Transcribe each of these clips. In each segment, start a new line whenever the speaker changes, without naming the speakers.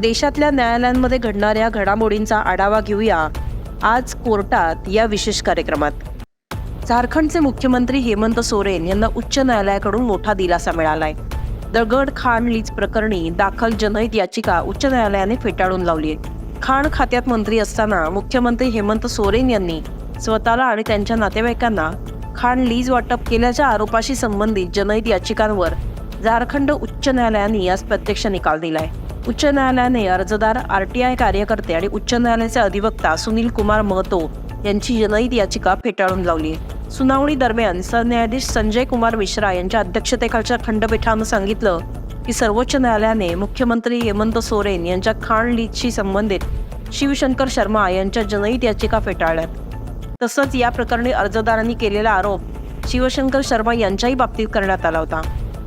देशातल्या न्यायालयांमध्ये घडणाऱ्या घडामोडींचा आढावा घेऊया आज कोर्टात या विशेष कार्यक्रमात. झारखंडचे मुख्यमंत्री हेमंत सोरेन यांना उच्च न्यायालयाकडून मोठा दिलासा मिळालाय. दगड खाण लीज प्रकरणी दाखल जनहित याचिका उच्च न्यायालयाने फेटाळून लावली आहे खाण खात्यात मंत्री असताना मुख्यमंत्री हेमंत सोरेन यांनी स्वतःला आणि त्यांच्या नातेवाईकांना खाण लीज वाटप केल्याच्या आरोपाशी संबंधित जनहित याचिकांवर झारखंड उच्च न्यायालयाने आज प्रत्यक्ष निकाल दिलाय. उच्च न्यायालयाने अर्जदार आरटीआय कार्यकर्ते आणि उच्च न्यायालयाचे अधिवक्ता सुनील कुमार महतो यांची जनहित याचिका फेटाळून लावली. सुनावणी दरम्यान सरन्यायाधीश संजय कुमार मिश्रा यांच्या अध्यक्षतेखालच्या खंडपीठानं सांगितलं की सर्वोच्च न्यायालयाने मुख्यमंत्री हेमंत सोरेन यांच्या खाण लीजशी संबंधित शिवशंकर शर्मा यांच्या जनहित याचिका फेटाळल्यात. तसंच या प्रकरणी अर्जदारांनी केलेला आरोप शिवशंकर शर्मा यांच्याही बाबतीत करण्यात आला होता.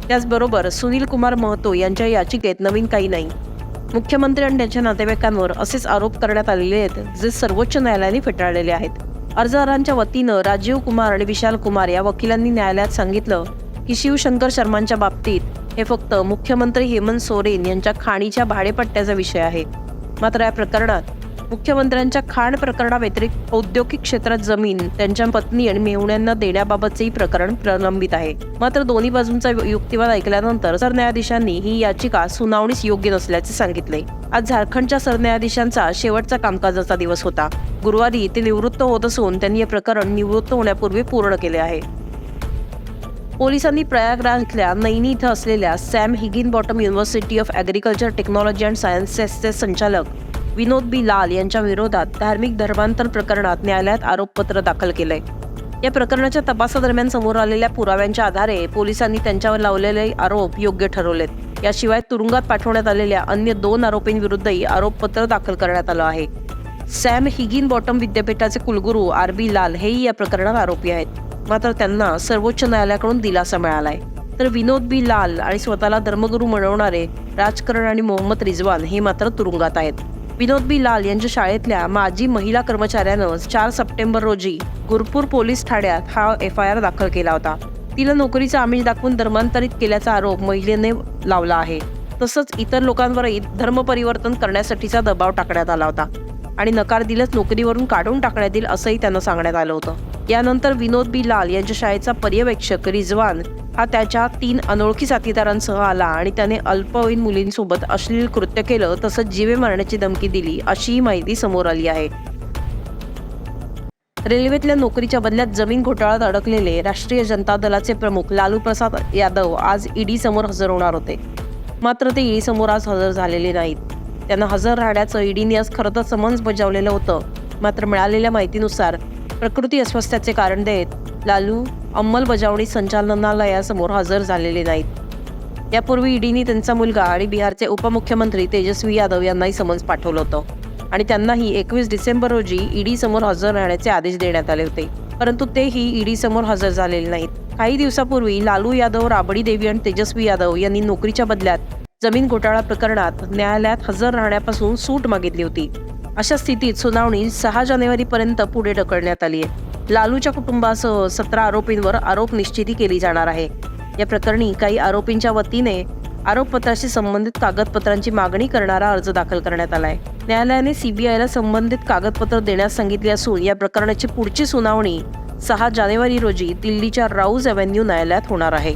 त्याचबरोबर सुनील कुमार महतो यांच्या याचिकेत नवीन काही नाही. मुख्यमंत्री आणि त्यांच्या नातेवाईकांवर असेच आरोप करण्यात आलेले आहेत जे सर्वोच्च न्यायालयाने फेटाळलेले आहेत. अर्जदारांच्या वतीनं राजीव कुमार आणि विशाल कुमार या वकिलांनी न्यायालयात सांगितलं की शिवशंकर शर्मांच्या बाबतीत हे फक्त मुख्यमंत्री हेमंत सोरेन यांच्या खाणीच्या भाडेपट्ट्याचा विषय आहे. मात्र या प्रकरणात मुख्यमंत्र्यांच्या खाण प्रकरणाव्यतिरिक्त औद्योगिक क्षेत्रात जमीन त्यांच्या पत्नी आणि मेहुण्यांना देण्याबाबतचेही प्रकरण प्रलंबित आहे. मात्र दोन्ही बाजूंचा युक्तिवाद ऐकल्यानंतर सरन्यायाधीशांनी ही याचिका सुनावणीस योग्य नसल्याचे सांगितले. आज झारखंडच्या सरन्यायाधीशांचा शेवटचा कामकाजाचा दिवस होता. गुरुवारी ते निवृत्त होत असून त्यांनी हे प्रकरण निवृत्त होण्यापूर्वी पूर्ण केले आहे. पोलिसांनी प्रयागराज इथल्या नैनी इथं असलेल्या Sam Higginbottom university of agriculture technology and सायन्सेसचे संचालक विनोद बी लाल यांच्या विरोधात धार्मिक धर्मांतर प्रकरणात न्यायालयात आरोपपत्र दाखल केलंय. या प्रकरणाच्या तपासादरम्यान समोर आलेल्या पुराव्यांच्या आधारे पोलिसांनी त्यांच्यावर लावलेले आरोप योग्य ठरवलेत. याशिवाय तुरुंगात पाठवण्यात आलेल्या अन्य दोन आरोपींविरुद्धही आरोपपत्र दाखल करण्यात आलं आहे. सॅम हिगिन बॉटम विद्यापीठाचे कुलगुरू आर बी लाल हेही या प्रकरणात आरोपी आहेत. मात्र त्यांना सर्वोच्च न्यायालयाकडून दिलासा मिळालाय. तर विनोद बी लाल आणि स्वतःला धर्मगुरू म्हणवणारे राजकरण आणि मोहम्मद रिजवान हे मात्र तुरुंगात आहेत. विनोद बी लाल यांच्या शाळेतल्या माजी महिला कर्मचाऱ्यानं चार सप्टेंबर रोजी गुरपूर पोलीस ठाण्यात हा एफ आय आर दाखल केला होता. तिला नोकरीचा आमिष दाखवून धर्मांतरित केल्याचा आरोप महिलेने लावला आहे. तसंच इतर लोकांवरही धर्मपरिवर्तन करण्यासाठीचा दबाव टाकण्यात आला होता. आणि नकार दिल्यास नोकरीवरून काढून टाकण्यात येईल असंही त्यांना सांगण्यात आलं होतं. यानंतर विनोद बी लाल यांच्या शाळेचा पर्यवेक्षक रिजवान हा त्याच्या तीन अनोळखी साथीदारांसह आला आणि त्याने अल्पवयीन मुलींसोबत अश्लील कृत्य केलं तसंच जीवे मारण्याची धमकी दिली अशीही माहिती समोर आली आहे. रेल्वेतल्या नोकरीच्या बदल्यात जमीन घोटाळ्यात अडकलेले राष्ट्रीय जनता दलाचे प्रमुख लालू प्रसाद यादव आज ईडी समोर हजर होणार होते. मात्र ते ईडी समोर आज हजर झालेले नाहीत. त्यांना हजर राहण्याचं ईडीने आज खरं तर समन्स बजावलेलं होतं. मात्र मिळालेल्या माहितीनुसार प्रकृती अस्वास्थ्याचे कारण देत लालू अंमलबजावणी संचालनालयासमोर हजर झालेले नाहीत. यापूर्वी ईडीने त्यांचा मुलगा आणि बिहारचे उपमुख्यमंत्री तेजस्वी यादव यांनाही समन्स पाठवलं होतं आणि त्यांनाही एकवीस डिसेंबर रोजी ईडी समोर हजर राहण्याचे आदेश देण्यात आले होते. परंतु तेही ईडी समोर हजर झालेले नाहीत. काही दिवसापूर्वी लालू यादव राबडी देवी आणि तेजस्वी यादव यांनी नोकरीच्या बदल्यात जमीन घोटाळा प्रकरणात न्यायालयात हजर राहण्यापासून सूट मागितली होती. अशा स्थितीत सुनावणी सहा जानेवारीपर्यंत पुढे ढकलण्यात आली आहे लालूच्या कुटुंबासह सतरा आरोपींवर आरोप निश्चिती केली जाणार आहे. या प्रकरणी काही आरोपींच्या वतीने आरोपपत्राशी संबंधित कागदपत्रांची मागणी करणारा अर्ज दाखल करण्यात आलाय. न्यायालयाने सीबीआयला संबंधित कागदपत्र देण्यास सांगितले असून या प्रकरणाची पुढची सुनावणी सहा जानेवारी रोजी दिल्लीच्या राऊज अव्हेन्यू न्यायालयात होणार आहे.